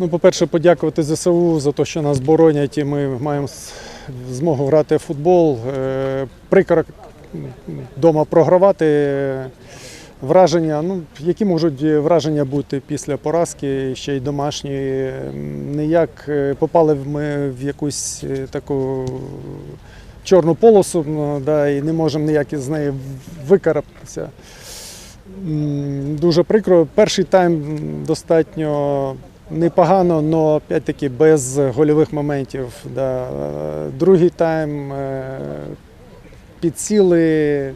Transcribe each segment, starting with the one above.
Ну, по-перше, подякувати ЗСУ за те, що нас боронять, і ми маємо змогу грати в футбол. Е, Прикро вдома програвати. Враження, ну, які можуть враження бути після поразки, ще й домашні. Ніяк е, попали ми в якусь е, таку чорну полосу, ну, да, і не можемо ніяк з неї викарабкатися. Дуже прикро. Перший тайм достатньо непогано, але опять-таки без гольових моментів. Да. Другий тайм е, підсіли,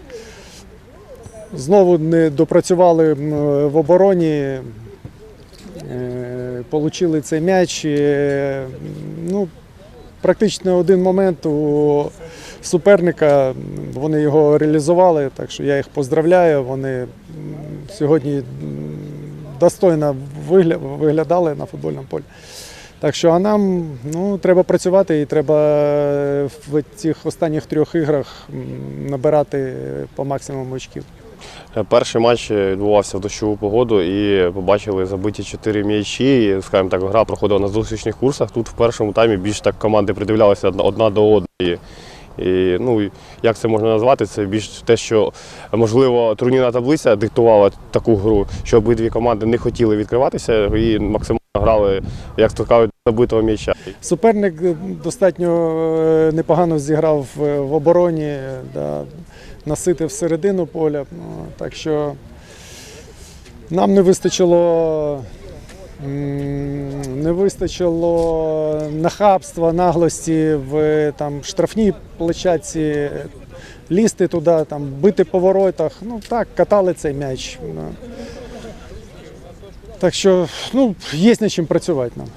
знову не допрацювали в обороні, е, получили цей м'яч. Е, Ну, практично один момент у суперника. Вони його реалізували, так що я їх поздравляю. Вони сьогодні достойно виглядали на футбольному полі. Так що а нам ну, треба працювати і треба в цих останніх трьох іграх набирати по максимуму очків. Перший матч відбувався в дощову погоду і побачили забиті чотири м'ячі. Скажімо так, гра проходила на зустрічних курсах. Тут в першому таймі більш так команди придивлялися одна до одної. І, ну, як це можна назвати? Це більш те, що можливо турнірна таблиця диктувала таку гру, що обидві команди не хотіли відкриватися і максимально грали, як то кажуть, забитого м'яча. Суперник е, достатньо е, непогано зіграв в обороні, да, наситив середину поля. Ну, так що нам не вистачило. Не вистачило нахабства, наглості в там, штрафній площадці, лізти туди, там, бити по воротах. Ну так, катали цей м'яч. Ну. Так що ну, є над чим працювати нам.